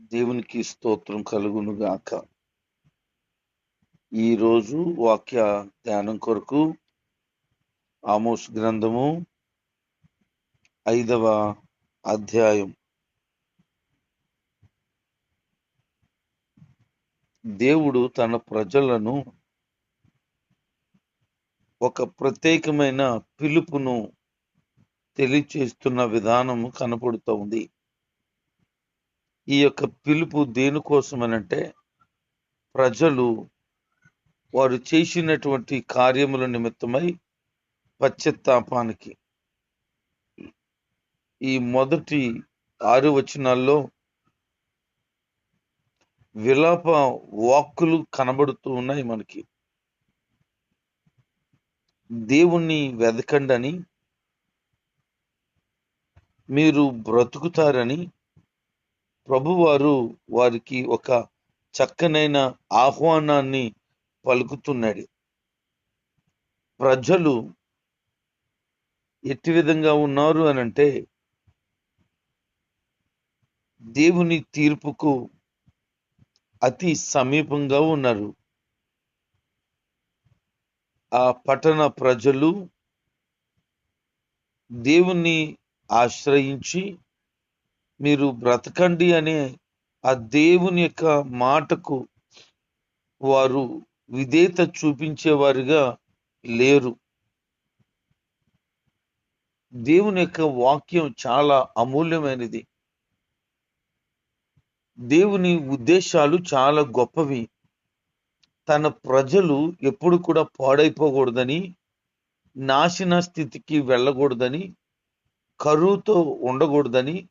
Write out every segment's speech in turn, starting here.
దేవునికి స్తోత్రం కలుగును గాక ఈరోజు వాక్య ధ్యానం కొరకు ఆమోస్ గ్రంథము ఐదవ అధ్యాయం. దేవుడు తన ప్రజలను ఒక ప్రత్యేకమైన పిలుపును తెలియచేస్తున్న విధానము కనపడుతోంది. ఈ యొక్క పిలుపు దేనికోసమనంటే ప్రజలు వారు చేసినటువంటి కార్యముల నిమిత్తమై పశ్చత్తాపానికి. ఈ మొదటి ఆరు వచనాల్లో విలాప వాక్కులు కనబడుతూ ఉన్నాయి మనకి. దేవుణ్ణి వెదకండని మీరు బ్రతుకుతారని ప్రభువారు వారికి ఒక చక్కనైన ఆహ్వానాన్ని పలుకుతున్నాడు. ప్రజలు ఎట్టి విధంగా ఉన్నారు అని అంటే దేవుని తీర్పుకు అతి సమీపంగా ఉన్నారు. ఆ పట్టణ ప్రజలు దేవుణ్ణి ఆశ్రయించి మీరు బ్రతకండి అనే ఆ దేవుని యొక్క మాటకు వారు విధేత చూపించేవారుగా లేరు. దేవుని యొక్క వాక్యం చాలా అమూల్యమైనది. దేవుని ఉద్దేశాలు చాలా గొప్పవి. తన ప్రజలు ఎప్పుడు కూడా పాడైపోకూడదని నాశన స్థితికి వెళ్ళకూడదని కరువుతో ఉండకూడదని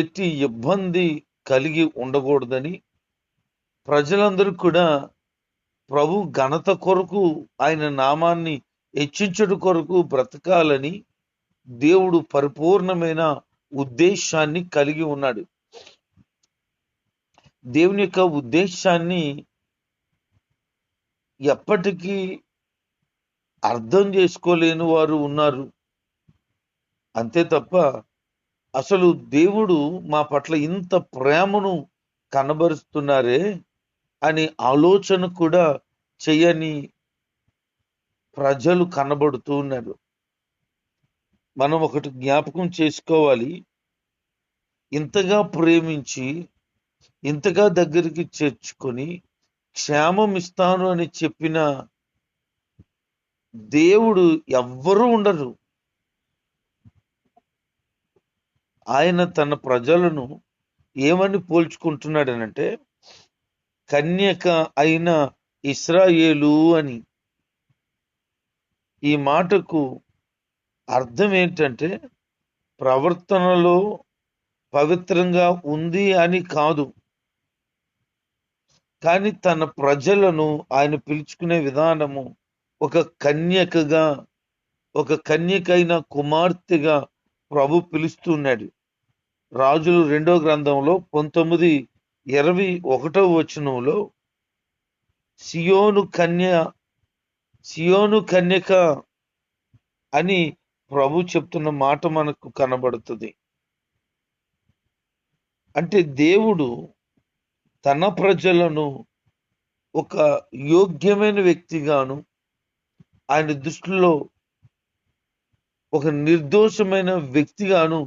ఎట్టి ఇబ్బంది కలిగి ఉండకూడదని ప్రజలందరూ కూడా ప్రభు ఘనత కొరకు ఆయన నామాన్ని హెచ్చించడు కొరకు బ్రతకాలని దేవుడు పరిపూర్ణమైన ఉద్దేశాన్ని కలిగి ఉన్నాడు. దేవుని యొక్క ఉద్దేశాన్ని ఎప్పటికీ అర్థం చేసుకోలేని వారు ఉన్నారు. అంతే తప్ప అసలు దేవుడు మా పట్ల ఇంత ప్రేమను కనబరుస్తున్నారే అని ఆలోచన కూడా చేయని ప్రజలు కనబడుతూ ఉన్నారు. మనం ఒకటి జ్ఞాపకం చేసుకోవాలి. ఇంతగా ప్రేమించి ఇంతగా దగ్గరికి చేర్చుకొని క్షేమం ఇస్తాను అని చెప్పిన దేవుడు ఎవ్వరూ ఉండరు. ఆయన తన ప్రజలను ఏమని పోల్చుకుంటున్నాడనంటే కన్యక అయిన ఇస్రాయేలు అని. ఈ మాటకు అర్థం ఏంటంటే ప్రవర్తనలో పవిత్రంగా ఉంది అని కాదు. కానీ తన ప్రజలను ఆయన పిలుచుకునే విధానము ఒక కన్యకగా ఒక కన్యకైన కుమార్తెగా ప్రభు పిలుస్తున్నాడు రాజులు రెండో గ్రంథంలో పంతొమ్మిది ఇరవై ఒకటో వచనంలో సియోను కన్య సియోను కన్యక అని ప్రభు చెప్తున్న మాట మనకు కనబడుతుంది. అంటే దేవుడు తన ప్రజలను ఒక యోగ్యమైన వ్యక్తిగాను ఆయన దృష్టిలో ఒక నిర్దోషమైన వ్యక్తిగాను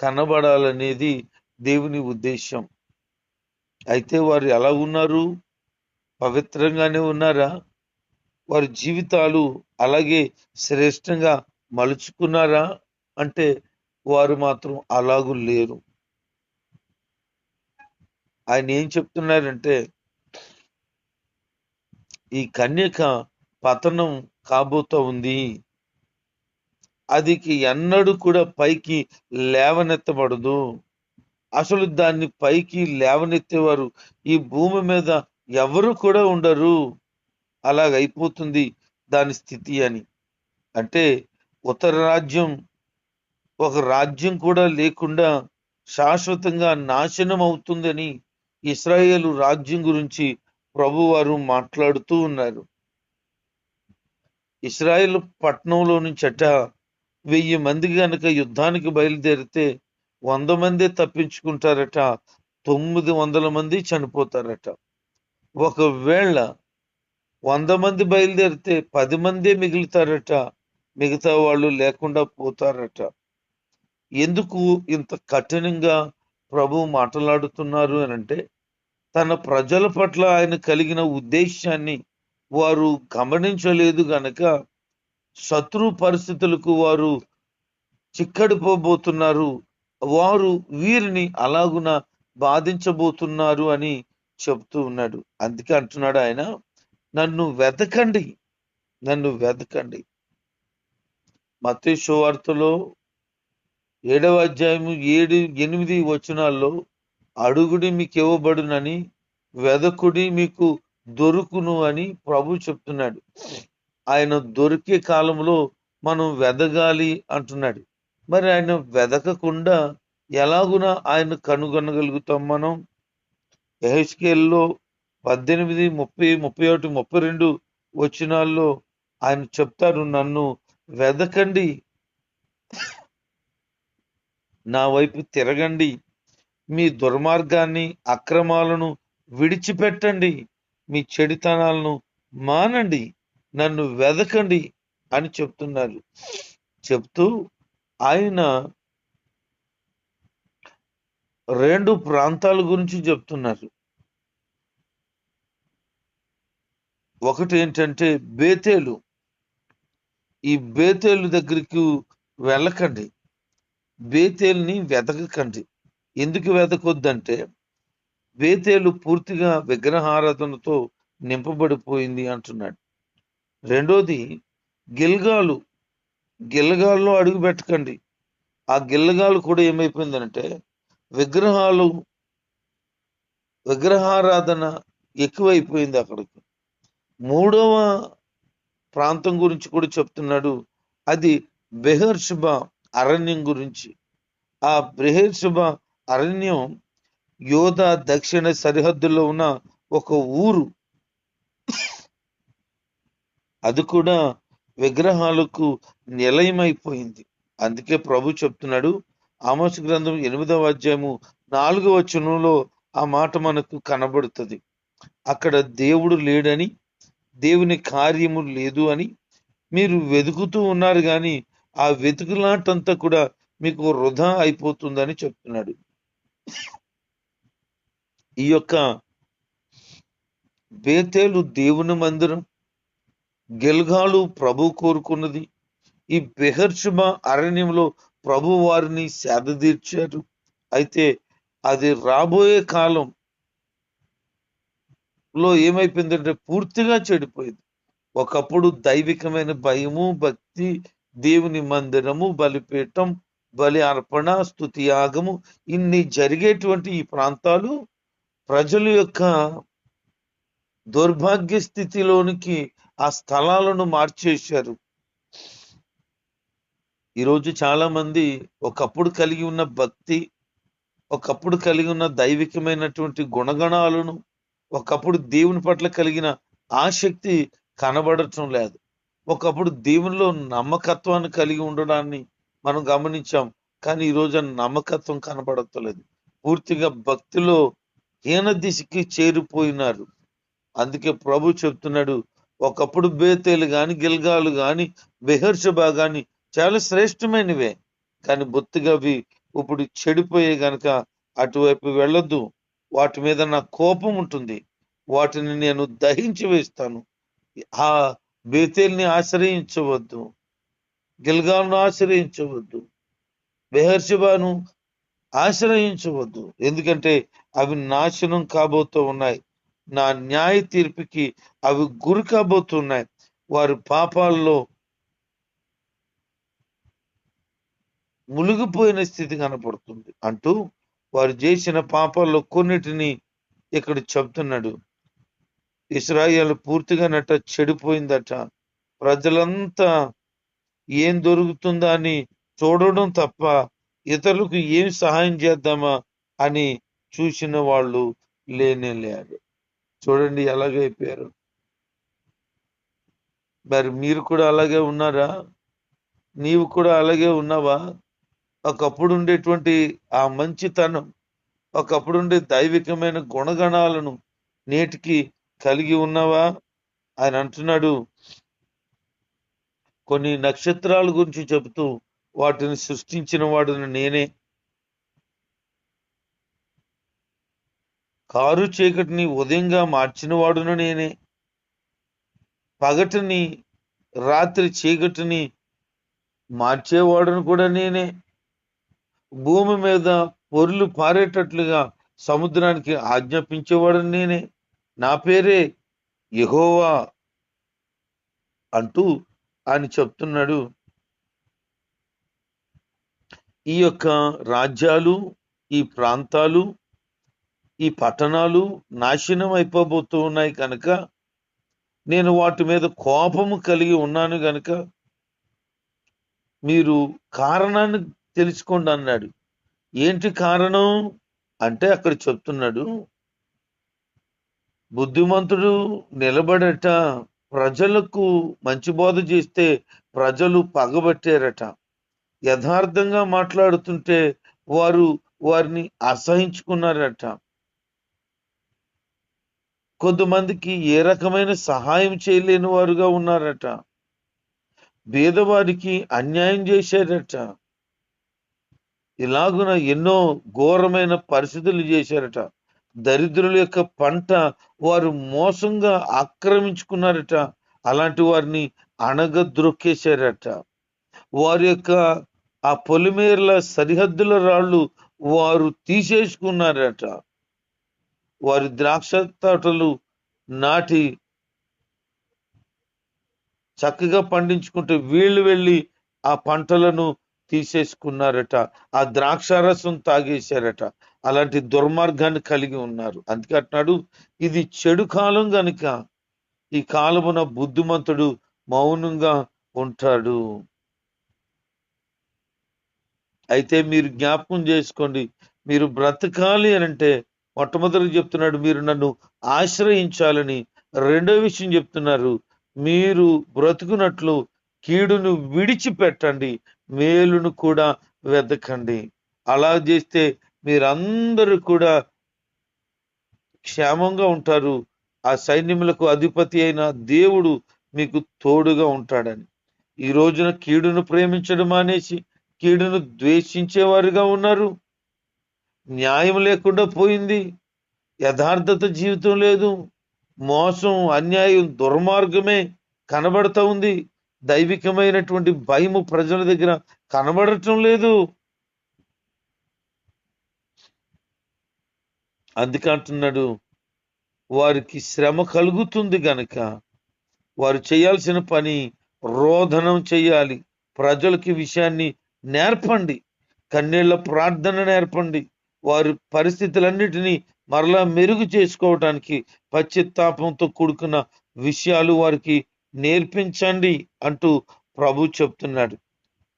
కనబడాలనేది దేవుని ఉద్దేశం అయితే వారు ఎలా ఉన్నారు? పవిత్రంగానే ఉన్నారా? వారి జీవితాలు అలాగే శ్రేష్టంగా మలుచుకున్నారా? అంటే వారు మాత్రం అలాగూ లేరు. ఆయన ఏం చెప్తున్నారంటే ఈ కన్యక పతనం కాబోతా ఉంది. అదికి ఎన్నడూ కూడా పైకి లేవనెత్తబడదు. అసలు దాన్ని పైకి లేవనెత్తేవారు ఈ భూమి మీద ఎవరు కూడా ఉండరు. అలాగైపోతుంది దాని స్థితి అని. అంటే ఉత్తర రాజ్యం ఒక రాజ్యం కూడా లేకుండా శాశ్వతంగా నాశనం అవుతుందని ఇస్రాయేలు రాజ్యం గురించి ప్రభువారు మాట్లాడుతూ ఉన్నారు. ఇస్రాయేల్ పట్టణంలో నుంచట వెయ్యి మంది కనుక యుద్ధానికి బయలుదేరితే వంద మందే తప్పించుకుంటారట తొమ్మిది వందల మంది చనిపోతారట. ఒకవేళ వంద మంది బయలుదేరితే పది మందే మిగులుతారట మిగతా వాళ్ళు లేకుండా పోతారట. ఎందుకు ఇంత కఠినంగా ప్రభు మాట్లాడుతున్నారు అని అంటే తన ప్రజల పట్ల ఆయన కలిగిన ఉద్దేశాన్ని వారు గమనించలేదు గనక శత్రు పరిస్థితులకు వారు చిక్కడిపోబోతున్నారు. వారు వీరిని అలాగున బాధించబోతున్నారు అని చెప్తూ ఉన్నాడు. అందుకే అంటున్నాడు ఆయన నన్ను వెతకండి నన్ను వెతకండి మతేశ్వ వార్తలో ఏడవ అధ్యాయము ఏడు ఎనిమిది వచనాల్లో అడుగుడి మీకు ఇవ్వబడునని వెదకుడి మీకు దొరుకును అని ప్రభు చెప్తున్నాడు. ఆయన దొరికే కాలంలో మనం వెదగాలి అంటున్నాడు. మరి ఆయన వెదకకుండా ఎలాగున ఆయన కనుగొనగలుగుతాం మనం? ఎహెచ్కేల్లో పద్దెనిమిది ముప్పై ముప్పై ఒకటి ముప్పై రెండు వచ్చినాల్లో ఆయన చెప్తారు నన్ను వెదకండి. నా వైపు తిరగండి. మీ దుర్మార్గాన్ని అక్రమాలను విడిచిపెట్టండి. మీ చెడితనాలను మానండి. నన్ను వెదకండి అని చెప్తున్నారు. చెప్తూ ఆయన రెండు ప్రాంతాల గురించి చెప్తున్నారు. ఒకటి ఏంటంటే బేతేలు. ఈ బేతేలు దగ్గరికి వెళ్ళకండి. బేతేల్ని వెతకకండి ఎందుకు వెతకొద్దంటే బేతేలు పూర్తిగా విగ్రహారాధనతో నింపబడిపోయింది అంటున్నాడు. రెండోది గిల్గాలు. గిల్గాల్లో అడుగు పెట్టకండి. ఆ గిల్లగాలు కూడా ఏమైపోయిందంటే విగ్రహాలు విగ్రహారాధన ఎక్కువైపోయింది అక్కడికి. మూడవ ప్రాంతం గురించి కూడా చెప్తున్నాడు. అది బెహర్షుబ అరణ్యం గురించి. ఆ బెహర్షుబ అరణ్యం యోధ దక్షిణ సరిహద్దులో ఉన్న ఒక ఊరు. అది కూడా విగ్రహాలకు నిలయమైపోయింది. అందుకే ప్రభు చెప్తున్నాడు ఆమోస గ్రంథం ఎనిమిదవ అధ్యాయము నాలుగవ వచనంలో ఆ మాట మనకు కనబడుతుంది. అక్కడ దేవుడు లేడని దేవుని కార్యము లేదు అని మీరు వెతుకుతూ ఉన్నారు కానీ ఆ వెతుకులాటంతా కూడా మీకు వృధా అయిపోతుందని చెప్తున్నాడు. ఈ యొక్క బేతేలు దేవుని మందిరం గెల్గాలు ప్రభు కోరుకున్నది. ఈ బెహర్షుమ అరణ్యంలో ప్రభు వారిని సేదదీర్చారు అయితే అది రాబోయే కాలం లో ఏమైపోయిందంటే పూర్తిగా చెడిపోయింది. ఒకప్పుడు దైవికమైన భయము భక్తి దేవుని మందిరము బలిపీఠం బలి అర్పణ స్థుతి యాగము ఇన్ని జరిగేటువంటి ఈ ప్రాంతాలు ప్రజల యొక్క దౌర్భాగ్య స్థితిలోనికి ఆ స్థలాలను మార్చేశారు. ఈరోజు చాలా మంది ఒకప్పుడు కలిగి ఉన్న భక్తి ఒకప్పుడు కలిగి ఉన్న దైవికమైనటువంటి గుణగణాలను ఒకప్పుడు దేవుని పట్ల కలిగిన ఆసక్తి కనబడటం లేదు. ఒకప్పుడు దేవునిలో నమ్మకత్వాన్ని కలిగి ఉండడాన్ని మనం గమనించాం. కానీ ఈ రోజు నమ్మకత్వం కనబడతలేదు పూర్తిగా భక్తిలో హీన దిశకి చేరిపోయినారు. అందుకే ప్రభు చెప్తున్నాడు ఒకప్పుడు బేతేలు గాని గిల్గాలు గాని బెహర్షబా గాని చాలా శ్రేష్టమైనవే. కానీ బొత్తిగా అవి ఇప్పుడు చెడిపోయే గనక అటువైపు వెళ్ళొద్దు. వాటి మీద నా కోపం ఉంటుంది. వాటిని నేను దహించి వేస్తాను. ఆ బేతేల్ని ఆశ్రయించవద్దు. గిల్గాను ఆశ్రయించవద్దు. బెహర్షిబాను ఆశ్రయించవద్దు. ఎందుకంటే అవి నాశనం కాబోతూ ఉన్నాయి. నా న్యాయ తీర్పుకి అవి గురి కాబోతున్నాయి వారి పాపాల్లో మునిగిపోయిన స్థితి కనపడుతుంది అంటూ వారు చేసిన పాపాల్లో కొన్నిటిని ఇక్కడ చెప్తున్నాడు. ఇస్రాయేల్ పూర్తిగా నట చెడిపోయిందట. ప్రజలంతా ఏం దొరుకుతుందా అని చూడడం తప్ప ఇతరులకు ఏం సహాయం చేద్దామా అని చూసిన వాళ్ళు లేనే లేరు. చూడండి ఎలాగైపోయారు మరి మీరు కూడా అలాగే ఉన్నారా? నీవు కూడా అలాగే ఉన్నావా? ఒకప్పుడు ఉండేటువంటి ఆ మంచితనం ఒకప్పుడుండే దైవికమైన గుణగణాలను నేటికి కలిగి ఉన్నావా? ఆయన అంటున్నాడు కొన్ని నక్షత్రాల గురించి చెబుతూ వాటిని సృష్టించిన వాడును నేనే కారు చీకటిని ఉదయంగా మార్చిన వాడును నేనే. పగటిని రాత్రి చీకటిని మార్చేవాడును కూడా నేనే. భూమి మీద పొరులు పారేటట్లుగా సముద్రానికి ఆజ్ఞాపించేవాడు నేనే. నా పేరే యహోవా అంటూ ఆయన చెప్తున్నాడు. ఈ యొక్క రాజ్యాలు ఈ ప్రాంతాలు ఈ పట్టణాలు నాశనం అయిపోబోతూ ఉన్నాయి కనుక నేను వాటి మీద కోపము కలిగి ఉన్నాను గనుక మీరు కారణాన్ని తెలుసుకోండి అన్నాడు. ఏంటి కారణం? అంటే అక్కడ చెప్తున్నాడు బుద్ధిమంతుడు నిలబడట ప్రజలకు మంచి బోధ చేస్తే ప్రజలు పగబట్టారట. యథార్థంగా మాట్లాడుతుంటే వారు వారిని అసహించుకున్నారట. కొంతమందికి ఏ రకమైన సహాయం చేయలేని వారుగా ఉన్నారట. పేదవారికి అన్యాయం చేశారట. ఇలాగున ఎన్నో ఘోరమైన పరిస్థితులు చేశారట. దరిద్రుల యొక్క పంట వారు మోసంగా ఆక్రమించుకున్నారట. అలాంటి వారిని అణగద్రొక్కేశారట వారి యొక్క ఆ పొలిమేర్ల సరిహద్దుల రాళ్ళు వారు తీసేసుకున్నారట. వారి ద్రాక్ష తోటలు నాటి చక్కగా పండించుకుంటే వీళ్ళు వెళ్ళి ఆ పంటలను తీసేసుకున్నారట. ఆ ద్రాక్షారసం తాగేశారట. అలాంటి దుర్మార్గాన్ని కలిగి ఉన్నారు. అందుకే అంటున్నాడు ఇది చెడు కాలం గనుక ఈ కాలమున బుద్ధిమంతుడు మౌనంగా ఉంటాడు. అయితే మీరు జ్ఞాపకం చేసుకోండి మీరు బ్రతకాలి అని అంటే మొట్టమొదటి చెప్తున్నాడు మీరు నన్ను ఆశ్రయించాలని. రెండో విషయం చెప్తున్నారు మీరు బ్రతుకున్నట్లు కీడును విడిచిపెట్టండి మేలును కూడా వెతకండి అలా చేస్తే మీరందరూ కూడా క్షేమంగా ఉంటారు. ఆ సైన్యములకు అధిపతి అయిన దేవుడు మీకు తోడుగా ఉంటాడని. ఈ రోజున కీడును ప్రేమించడం మానేసి కీడును ద్వేషించేవారుగా ఉన్నారు. న్యాయం లేకుండా పోయింది. యథార్థత జీవితం లేదు. మోసం అన్యాయం దుర్మార్గమే కనబడతా ఉంది. దైవికమైనటువంటి భయము ప్రజల దగ్గర కనబడటం లేదు. అందుకంటున్నాడు వారికి శ్రమ కలుగుతుంది గనక వారు చేయాల్సిన పని రోధనం చేయాలి. ప్రజలకి విషయాన్ని నేర్పండి. కన్నీళ్ళ ప్రార్థన నేర్పండి. వారి పరిస్థితులన్నిటినీ మరలా మెరుగు చేసుకోవటానికి పశ్చిత్తాపంతో కూడుకున్న విషయాలు వారికి నేర్పించండి అంటూ ప్రభు చెప్తున్నాడు.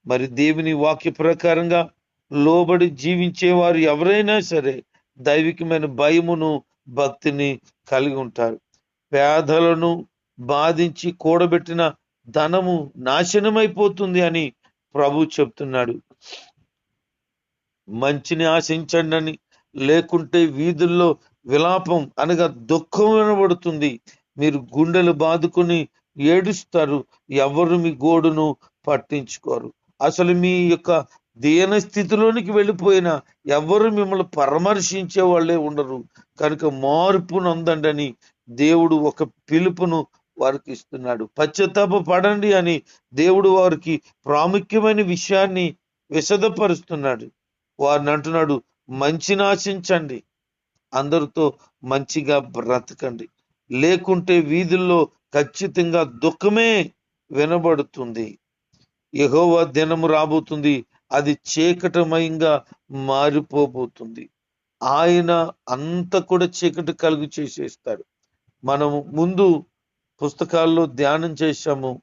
మరి దేవుని వాక్య ప్రకారంగా లోబడి జీవించే వారు ఎవరైనా సరే దైవికమైన భయమును భక్తిని కలిగి ఉంటారు. పేదలను బాధించి కూడబెట్టిన ధనము నాశనమైపోతుంది అని ప్రభు చెప్తున్నాడు. మంచిని ఆశించండి అని లేకుంటే వీధుల్లో విలాపం అనగా దుఃఖం వినబడుతుంది. మీరు గుండెలు బాదుకుని ఏడుస్తారు ఎవరు మీ గోడును పట్టించుకోరు. అసలు మీ యొక్క దీన స్థితిలోనికి వెళ్ళిపోయినా ఎవరు మిమ్మల్ని పరామర్శించే వాళ్ళే ఉండరు. కనుక మార్పు నందండి దేవుడు ఒక పిలుపును వారికి ఇస్తున్నాడు. పశ్చాత్తాప పడండి అని దేవుడు వారికి ప్రాముఖ్యమైన విషయాన్ని విశదపరుస్తున్నాడు. వారిని అంటున్నాడు మంచిని ఆశించండి అందరితో మంచిగా బ్రతకండి. లేకుంటే వీధుల్లో ఖచ్చితంగా దుఃఖమే వినబడుతుంది. యహోవ దినము రాబోతుంది. అది చీకటమయంగా మారిపోబోతుంది. ఆయన అంత కూడా చీకటి కలుగు చేసేస్తాడు. మనము ముందు పుస్తకాల్లో ధ్యానం చేశాము.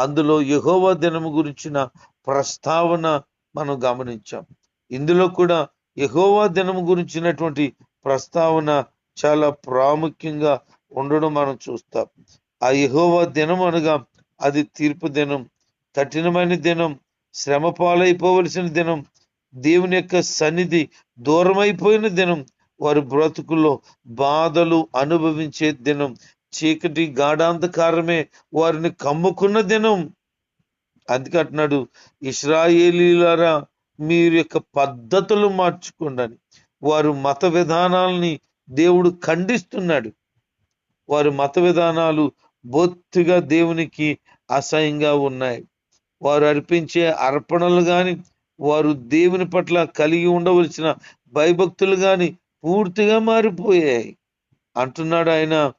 అందులో యహోవ దినము గురించిన ప్రస్తావన మనం గమనించాం. ఇందులో కూడా ఎహోవా దినం గురించినటువంటి ప్రస్తావన చాలా ప్రాముఖ్యంగా ఉండడం మనం చూస్తాం. ఆ ఎహోవా దినం అనగా అది తీర్పు దినం కఠినమైన దినం శ్రమ పాలైపోవలసిన దినం దేవుని యొక్క సన్నిధి దూరమైపోయిన దినం వారి బ్రతుకుల్లో బాధలు అనుభవించే దినం చీకటి గాఢాంధకారమే వారిని కమ్ముకున్న దినం. అందుకే అంటున్నాడు ఇస్రాయేలీలారా మీరు యొక్క పద్ధతులు మార్చుకోండి వారు మత విధానాలని దేవుడు ఖండిస్తున్నాడు. వారి మత విధానాలు బొత్తిగా దేవునికి అసహ్యంగా ఉన్నాయి. వారు అర్పించే అర్పణలు కానీ వారు దేవుని పట్ల కలిగి ఉండవలసిన భయభక్తులు కానీ పూర్తిగా మారిపోయాయి. అంటున్నాడు ఆయన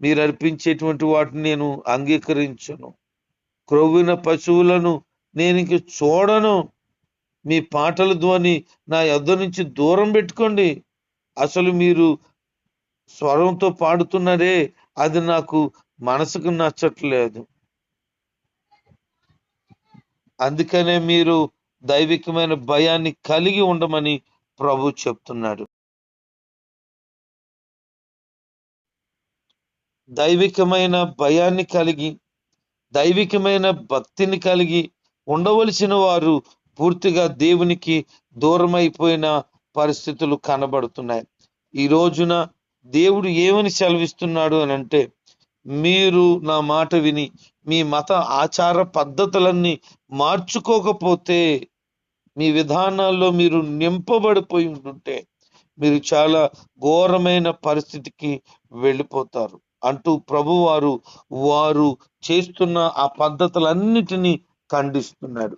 మీరు అర్పించేటువంటి వాటిని నేను అంగీకరించను. క్రొవ్విన పశువులను నేను ఇంక చూడను. మీ పాటల ధ్వని నా యొద్ద నుంచి దూరం పెట్టుకోండి. అసలు మీరు స్వరంతో పాడుతున్నారే అది నాకు మనసుకు నచ్చట్లేదు. అందుకనే మీరు దైవికమైన భయాన్ని కలిగి ఉండమని ప్రభు చెప్తున్నాడు. దైవికమైన భయాన్ని కలిగి దైవికమైన భక్తిని కలిగి ఉండవలసిన వారు పూర్తిగా దేవునికి దూరమైపోయిన పరిస్థితులు కనబడుతున్నాయి. ఈ రోజున దేవుడు ఏమని సెలవిస్తున్నాడు అని అంటే మీరు నా మాట విని మీ మత ఆచార పద్ధతులన్నీ మార్చుకోకపోతే మీ విధానాల్లో మీరు నింపబడిపోయి ఉంటుంటే మీరు చాలా ఘోరమైన పరిస్థితికి వెళ్ళిపోతారు. అంటూ ప్రభువారు వారు చేస్తున్న ఆ పద్ధతులన్నిటినీ ఖండిస్తున్నాడు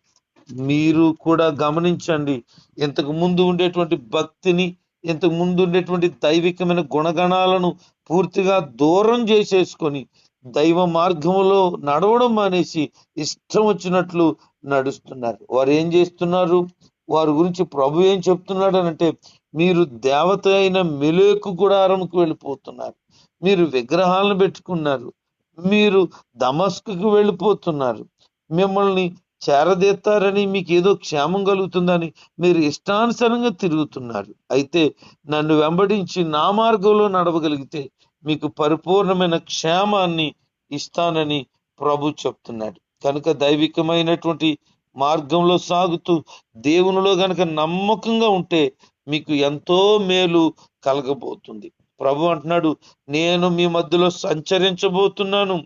మీరు కూడా గమనించండి ఇంతకు ముందు ఉండేటువంటి భక్తిని ఇంతకు ముందు ఉండేటువంటి దైవికమైన గుణగణాలను పూర్తిగా దూరం చేసేసుకొని దైవ మార్గంలో నడవడం అనేసి ఇష్టం వచ్చినట్లు నడుస్తున్నారు. వారు ఏం చేస్తున్నారు? వారి గురించి ప్రభు ఏం చెప్తున్నాడు అంటే మీరు దేవత అయిన మెలేకు గుడారంకు వెళ్ళిపోతున్నారు. మీరు విగ్రహాలను పెట్టుకున్నారు. మీరు దమస్కు వెళ్ళిపోతున్నారు. మిమ్మల్ని చేరదీస్తారని మీకు ఏదో క్షేమం కలుగుతుందని మీరు ఇష్టానుసారంగా తిరుగుతున్నారు. అయితే నన్ను వెంబడించి నా మార్గంలో నడవగలిగితే మీకు పరిపూర్ణమైన క్షేమాన్ని ఇస్తానని ప్రభు చెప్తున్నాడు. కనుక దైవికమైనటువంటి మార్గంలో సాగుతూ దేవునిలో గనక నమ్మకంగా ఉంటే మీకు ఎంతో మేలు కలగబోతుంది. ప్రభు అంటున్నాడు నేను మీ మధ్యలో సంచరించబోతున్నాను.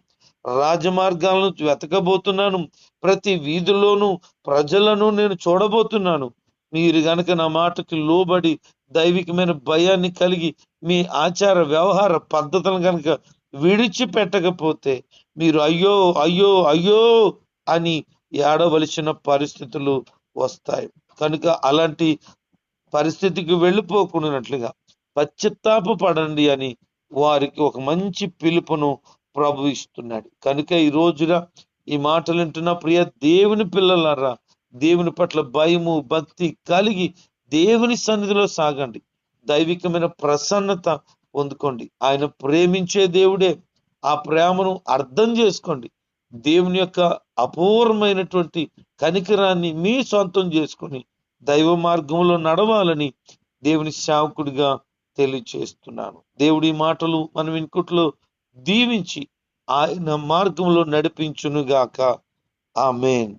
రాజమార్గాలను వెతకబోతున్నాను. ప్రతి వీధిలోనూ ప్రజలను నేను చూడబోతున్నాను. మీరు గనక నా మాటకి లోబడి దైవికమైన భయాన్ని కలిగి మీ ఆచార వ్యవహార పద్ధతులను కనుక విడిచిపెట్టకపోతే మీరు అయ్యో అయ్యో అయ్యో అని ఏడవలసిన పరిస్థితులు వస్తాయి. కనుక అలాంటి పరిస్థితికి వెళ్ళిపోకున్నట్లుగా పశ్చిత్తాప పడండి అని వారికి ఒక మంచి పిలుపును ప్రభు ఇస్తున్నాడు. కనుక ఈ రోజున ఈ మాటలు వింటున్న ప్రియ దేవుని పిల్లలారా దేవుని పట్ల భయము భక్తి కలిగి దేవుని సన్నిధిలో సాగండి. దైవికమైన ప్రసన్నత పొందుకోండి. ఆయన ప్రేమించే దేవుడే. ఆ ప్రేమను అర్థం చేసుకోండి. దేవుని యొక్క అపూర్వమైనటువంటి కనికరాన్ని మీ సొంతం చేసుకొని దైవ మార్గంలో నడవాలని దేవుని సేవకుడిగా తెలియచేస్తున్నాను. దేవుడి మాటలు మనం ఇంకుట్లో దీవించి ఆయన మార్గంలో నడిపించునుగాక. ఆమెన్.